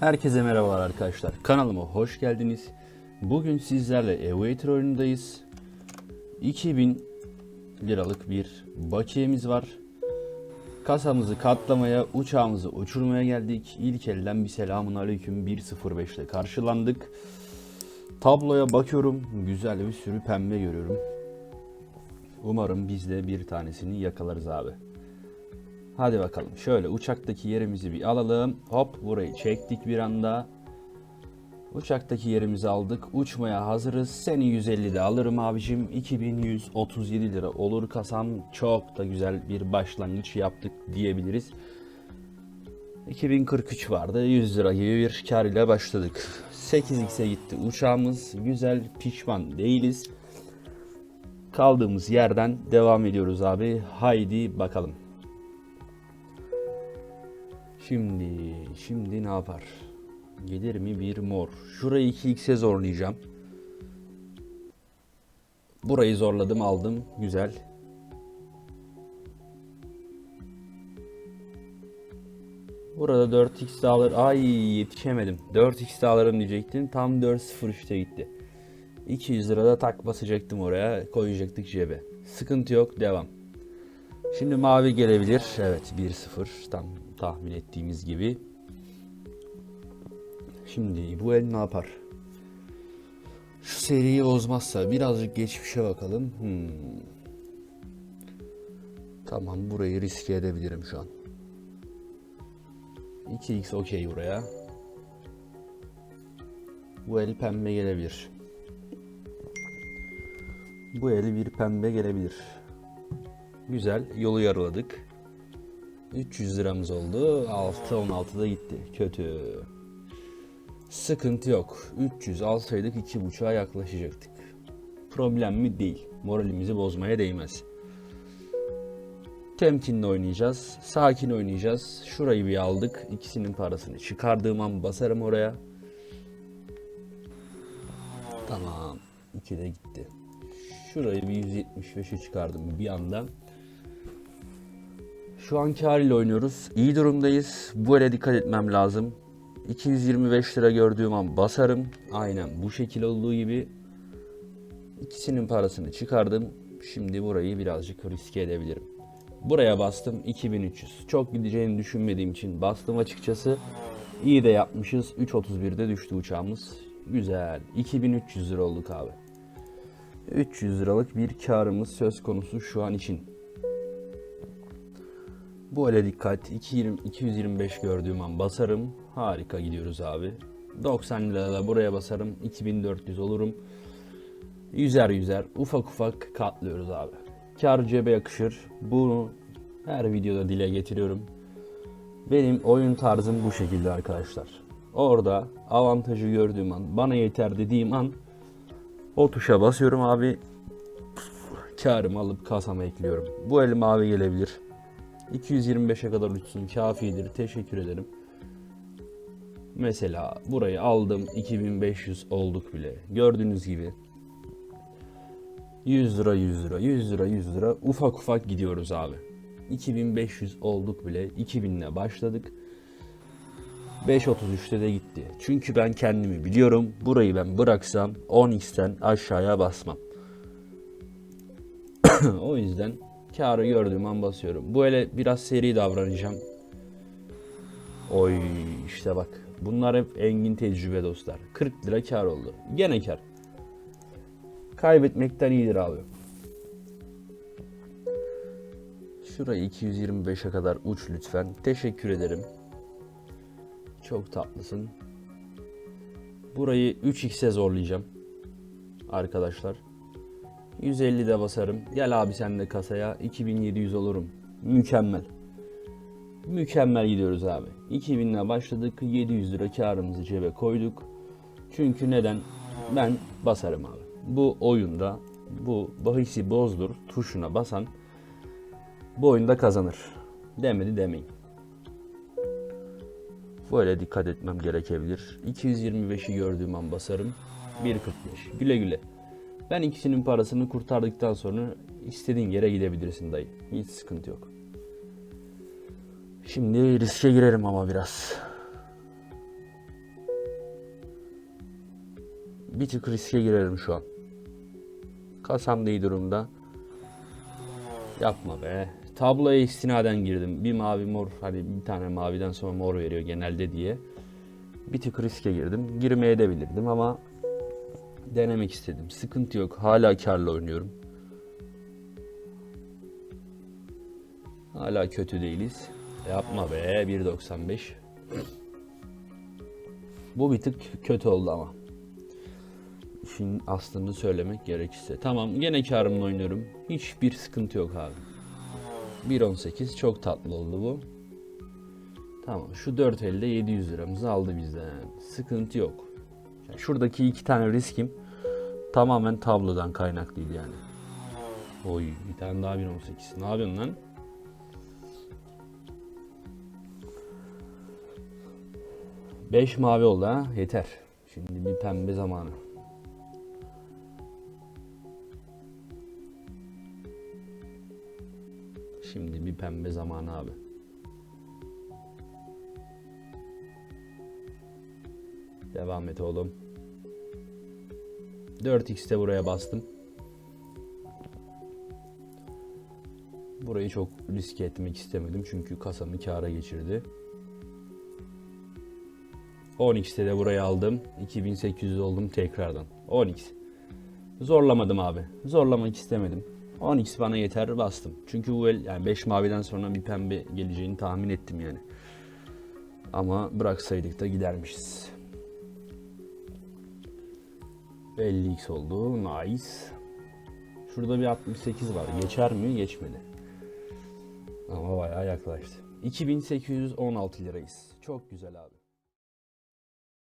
Herkese merhabalar arkadaşlar. Kanalıma hoş geldiniz. Bugün sizlerle Aviator oyunundayız. 2000 liralık bir bakiyemiz var. Kasamızı katlamaya, uçağımızı uçurmaya geldik. İlk elden bir selamun aleyküm 1.05 ile karşılandık. Tabloya bakıyorum. Güzel bir sürü pembe görüyorum. Umarım biz de bir tanesini yakalarız abi. Hadi bakalım. Şöyle uçaktaki yerimizi bir alalım. Hop burayı çektik bir anda. Uçaktaki yerimizi aldık. Uçmaya hazırız. Seni 150 de alırım abicim. 2137 lira olur kasam. Çok da güzel bir başlangıç yaptık diyebiliriz. 2043 vardı. 100 lira gibi bir kar ile başladık. 8x'e gitti uçağımız. Güzel pişman değiliz. Kaldığımız yerden devam ediyoruz abi. Haydi bakalım. Şimdi, şimdi ne yapar? Gelir mi bir mor? Şurayı 2x'e zorlayacağım. Burayı zorladım aldım. Güzel. Burada 4x de alır. Ay yetişemedim. 4x de alırım diyecektim. Tam 4.03'te gitti. 200 lira da tak basacaktım oraya. Koyacaktık cebe. Sıkıntı yok. Devam. Şimdi mavi gelebilir. Evet 1-0 tam tahmin ettiğimiz gibi. Şimdi bu el ne yapar? Şu seriyi bozmazsa birazcık geçmişe bakalım. Hmm. Tamam burayı riske edebilirim şu an. 2x okey buraya. Bu el pembe gelebilir. Bu el bir pembe gelebilir. Güzel. Yolu yarıladık. 300 liramız oldu. 6 16'da gitti. Kötü. Sıkıntı yok. 300 alsaydık 2.5'a yaklaşacaktık. Problem mi? Değil. Moralimizi bozmaya değmez. Temkinli oynayacağız. Sakin oynayacağız. Şurayı bir aldık. İkisinin parasını çıkardığım an basarım oraya. Tamam. 2 de gitti. Şurayı bir 175'e çıkardım bir anda. Şu an kar ile oynuyoruz. İyi durumdayız. Bu ele dikkat etmem lazım. 225 lira gördüğüm an basarım. Aynen bu şekil olduğu gibi. İkisinin parasını çıkardım. Şimdi burayı birazcık riske edebilirim. Buraya bastım 2300. Çok gideceğini düşünmediğim için bastım açıkçası. İyi de yapmışız. 3.31'de düştü uçağımız. Güzel. 2300 lira olduk abi. 300 liralık bir karımız söz konusu şu an için. Bu ele dikkat. 220, 225 gördüğüm an basarım. Harika gidiyoruz abi. 90 lira da buraya basarım. 2400 olurum. Yüzer yüzer ufak ufak katlıyoruz abi. Kar cebe yakışır. Bunu her videoda dile getiriyorum. Benim oyun tarzım bu şekilde arkadaşlar. Orada avantajı gördüğüm an, bana yeter dediğim an o tuşa basıyorum abi. Karımı alıp kasama ekliyorum. Bu el mavi gelebilir. 225'e kadar uçsun kafidir. Teşekkür ederim. Mesela burayı aldım 2500 olduk bile. Gördüğünüz gibi 100 lira 100 lira 100 lira 100 lira ufak ufak gidiyoruz abi. 2500 olduk bile 2000 ile başladık. 5.33'te de gitti. Çünkü ben kendimi biliyorum. Burayı ben bıraksam 10x'ten aşağıya basmam. o yüzden karı gördüğüm an basıyorum. Bu ele biraz seri davranacağım. Oy işte bak. Bunlar hep engin tecrübe dostlar. 40 lira kar oldu. Gene kar. Kaybetmekten iyidir abi. Şurayı 225'e kadar uç lütfen. Teşekkür ederim. Çok tatlısın. Burayı 3x'e zorlayacağım. Arkadaşlar. 150 de basarım. Gel abi sen de kasaya. 2700 olurum. Mükemmel. Mükemmel gidiyoruz abi. 2000 ile başladık. 700 lira karımızı cebe koyduk. Çünkü neden? Ben basarım abi. Bu oyunda bu bahisi bozdur tuşuna basan bu oyunda kazanır. Demedi demeyin. Böyle dikkat etmem gerekebilir. 225'i gördüğüm an basarım. 1.45. Güle güle. Ben ikisinin parasını kurtardıktan sonra istediğin yere gidebilirsin dayı. Hiç sıkıntı yok. Şimdi riske girerim ama biraz. Bir tık riske girerim şu an. Kasam da iyi durumda. Yapma be. Tabloya istinaden girdim. Bir mavi mor hani bir tane maviden sonra mor veriyor genelde diye. Bir tık riske girdim. Girmeye de bilirdim ama denemek istedim. Sıkıntı yok. Hala karlı oynuyorum. Hala kötü değiliz. Yapma be 1.95. Bu bir tık kötü oldu ama. İşin aslını söylemek gerekirse. Tamam gene karımla oynuyorum. Hiçbir sıkıntı yok abi. 1.18 çok tatlı oldu bu. Tamam şu 4 elde 700 liramızı aldı bizden. Sıkıntı yok. Şuradaki iki tane riskim tamamen tablodan kaynaklıydı yani. Oy bir tane daha 1.18. Ne yapıyorsun lan? Beş mavi oldu ha. Yeter. Şimdi bir pembe zamanı. Şimdi bir pembe zamanı abi. Devam et oğlum. 4x'te buraya bastım. Burayı çok riske etmek istemedim çünkü kasamı kâra geçirdi. 10x'te de burayı aldım. 2800 oldum tekrardan. 10x. Zorlamadım abi. Zorlamak istemedim. 10x bana yeter bastım. Çünkü bu el yani 5 maviden sonra bir pembe geleceğini tahmin ettim yani. Ama bıraksaydık da gidermişiz. 50x oldu. Nice. Şurada bir 68 var. Geçer mi? Geçmedi. Ama bayağı yaklaştı. 2816 lirayız. Çok güzel abi.